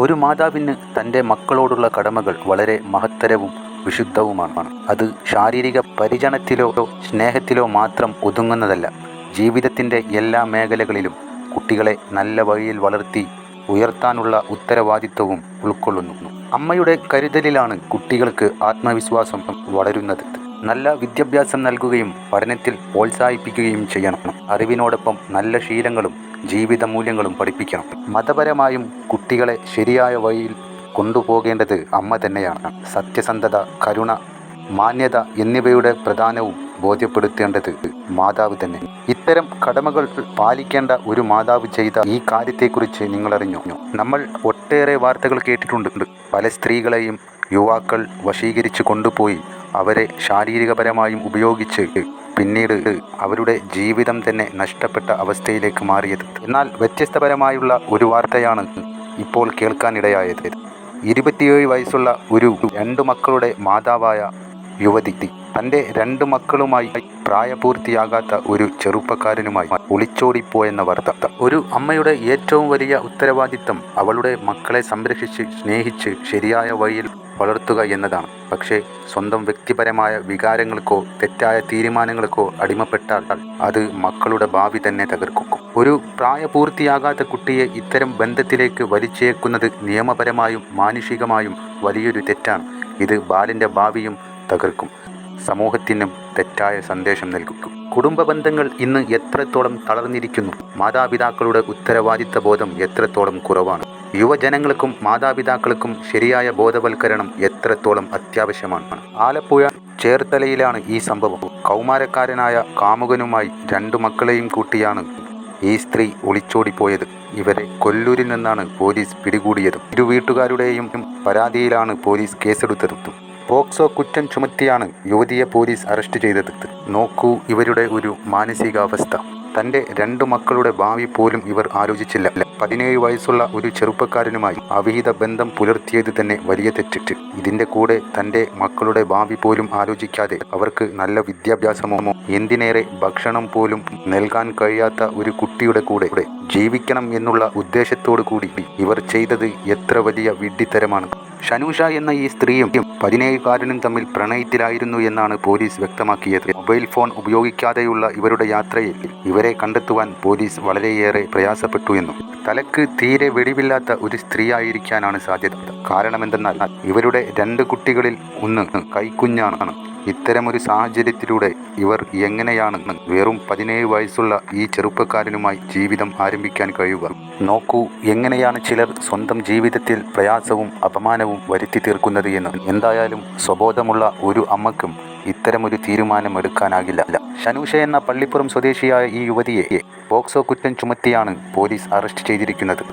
ഒരു മാതാവിന് തന്റെ മക്കളോടുള്ള കടമകൾ വളരെ മഹത്തരവും വിശുദ്ധവുമാണ്. അത് ശാരീരിക പരിചരണത്തിലോ സ്നേഹത്തിലോ മാത്രം ഒതുങ്ങുന്നതല്ല. ജീവിതത്തിന്റെ എല്ലാ മേഖലകളിലും കുട്ടികളെ നല്ല വഴിയിൽ വളർത്തി ഉയർത്താനുള്ള ഉത്തരവാദിത്വവും ഉൾക്കൊള്ളുന്നു. അമ്മയുടെ കരുതലിലാണ് കുട്ടികൾക്ക് ആത്മവിശ്വാസം വളരുന്നത്. നല്ല വിദ്യാഭ്യാസം നൽകുകയും പഠനത്തിൽ പ്രോത്സാഹിപ്പിക്കുകയും ചെയ്യണം. അറിവിനോടൊപ്പം നല്ല ശീലങ്ങളും ജീവിത മൂല്യങ്ങളും പഠിപ്പിക്കണം. മതപരമായും കുട്ടികളെ ശരിയായ വഴിയിൽ കൊണ്ടുപോകേണ്ടത് അമ്മ തന്നെയാണ്. സത്യസന്ധത കരുണ മാന്യത എന്നിവയുടെ പ്രധാനവും ബോധ്യപ്പെടുത്തേണ്ടത് മാതാവ് തന്നെ. ഇത്തരം കടമകൾ പാലിക്കേണ്ട ഒരു മാതാവ് ചെയ്ത ഈ കാര്യത്തെക്കുറിച്ച് നിങ്ങൾ അറിഞ്ഞു നമ്മൾ ഒട്ടേറെ വാർത്തകൾ കേട്ടിട്ടുണ്ട്. പല സ്ത്രീകളെയും യുവാക്കൾ വശീകരിച്ച് കൊണ്ടുപോയി അവരെ ശാരീരികപരമായും ഉപയോഗിച്ച് പിന്നീട് അവരുടെ ജീവിതം തന്നെ നഷ്ടപ്പെട്ട അവസ്ഥയിലേക്ക് മാറിയത്. എന്നാൽ വ്യത്യസ്തപരമായുള്ള ഒരു വാർത്തയാണ് ഇപ്പോൾ കേൾക്കാനിടയായത്. ഇരുപത്തിയേഴ് വയസ്സുള്ള ഒരു രണ്ട് മക്കളുടെ മാതാവായ യുവതി തന്റെ രണ്ട് മക്കളുമായി പ്രായപൂർത്തിയാകാത്ത ഒരു ചെറുപ്പക്കാരനുമായി ഒളിച്ചോടിപ്പോയെന്ന വാർത്ത. ഒരു അമ്മയുടെ ഏറ്റവും വലിയ ഉത്തരവാദിത്തം അവളുടെ മക്കളെ സംരക്ഷിച്ച് സ്നേഹിച്ച് ശരിയായ വഴിയിൽ വളർത്തുക എന്നതാണ്. പക്ഷേ സ്വന്തം വ്യക്തിപരമായ വികാരങ്ങൾക്കോ തെറ്റായ തീരുമാനങ്ങൾക്കോ അടിമപ്പെട്ടാൽ അത് മക്കളുടെ ഭാവി തന്നെ തകർക്കും. ഒരു പ്രായപൂർത്തിയാകാത്ത കുട്ടിയെ ഇത്തരം ബന്ധത്തിലേക്ക് വലിച്ചേക്കുന്നത് നിയമപരമായും മാനുഷികമായും വലിയൊരു തെറ്റാണ്. ഇത് ബാലിന്റെ ഭാവിയും തകർക്കും. സമൂഹത്തിനും തെറ്റായ സന്ദേശം നൽകും. കുടുംബ ബന്ധങ്ങൾ ഇന്ന് എത്രത്തോളം തളർന്നിരിക്കുന്നു? മാതാപിതാക്കളുടെ ഉത്തരവാദിത്ത ബോധം എത്രത്തോളം കുറവാണ്? യുവജനങ്ങൾക്കും മാതാപിതാക്കൾക്കും ശരിയായ ബോധവൽക്കരണം എത്രത്തോളം അത്യാവശ്യമാണ്? ആലപ്പുഴ ചേർത്തലയിലാണ് ഈ സംഭവം. കൗമാരക്കാരനായ കാമുകനുമായി രണ്ടു മക്കളെയും കൂട്ടിയാണ് ഈ സ്ത്രീ ഒളിച്ചോടിപ്പോയത്. ഇവരെ കൊല്ലൂരിൽ നിന്നാണ് പോലീസ് പിടികൂടിയത്. ഇരു വീട്ടുകാരുടെയും പരാതിയിലാണ് പോലീസ് കേസെടുത്തത്. പോക്സോ കുറ്റം ചുമത്തിയാണ് യുവതിയെ പോലീസ് അറസ്റ്റ് ചെയ്തത്. നോക്കൂ ഇവരുടെ ഒരു മാനസികാവസ്ഥ. തന്റെ രണ്ടു മക്കളുടെ ഭാവി പോലും ഇവർ ആലോചിച്ചില്ല. പതിനേഴ് വയസ്സുള്ള ഒരു ചെറുപ്പക്കാരനുമായി അവിഹിത ബന്ധം പുലർത്തിയത് തന്നെ വലിയ തെറ്റിട്ട്. ഇതിന്റെ കൂടെ തന്റെ മക്കളുടെ ഭാവി പോലും ആലോചിക്കാതെ അവർക്ക് നല്ല വിദ്യാഭ്യാസമോ എന്തിനേറെ ഭക്ഷണം പോലും നൽകാൻ കഴിയാത്ത ഒരു കുട്ടിയുടെ കൂടെ ജീവിക്കണം എന്നുള്ള ഉദ്ദേശത്തോടു കൂടി ഇവർ ചെയ്തത് എത്ര വലിയ വിഡ്ഢിത്തരമാണ്. ഷനൂഷ എന്ന ഈ സ്ത്രീയും പതിനേഴുകാരനും തമ്മിൽ പ്രണയത്തിലായിരുന്നു എന്നാണ് പോലീസ് വ്യക്തമാക്കിയത്. മൊബൈൽ ഫോൺ ഉപയോഗിക്കാതെയുള്ള ഇവരുടെ യാത്രയിൽ ഇവരെ കണ്ടെത്തുവാൻ പോലീസ് വളരെയേറെ പ്രയാസപ്പെട്ടു എന്നും തലക്ക് തീരെ വെടിവില്ലാത്ത ഒരു സ്ത്രീയായിരിക്കാനാണ് സാധ്യത. കാരണമെന്തെന്നാൽ ഇവരുടെ രണ്ട് കുട്ടികളിൽ ഒന്ന് കൈക്കുഞ്ഞാണ്. ഇത്തരമൊരു സാഹചര്യത്തിലൂടെ ഇവർ എങ്ങനെയാണ് വെറും പതിനേഴ് വയസ്സുള്ള ഈ ചെറുപ്പക്കാരനുമായി ജീവിതം ആരംഭിക്കാൻ കഴിയുക. നോക്കൂ എങ്ങനെയാണ് ചിലർ സ്വന്തം ജീവിതത്തിൽ പ്രയാസവും അപമാനവും വരുത്തി തീർക്കുന്നത് എന്ന്. എന്തായാലും സ്വബോധമുള്ള ഒരു അമ്മക്കും ഇത്തരമൊരു തീരുമാനം എടുക്കാനാകില്ല ഷനൂഷ എന്ന പള്ളിപ്പുറം സ്വദേശിയായ ഈ യുവതിയെ പോക്സോ കുറ്റം ചുമത്തിയാണ് പോലീസ് അറസ്റ്റ് ചെയ്തിരിക്കുന്നത്.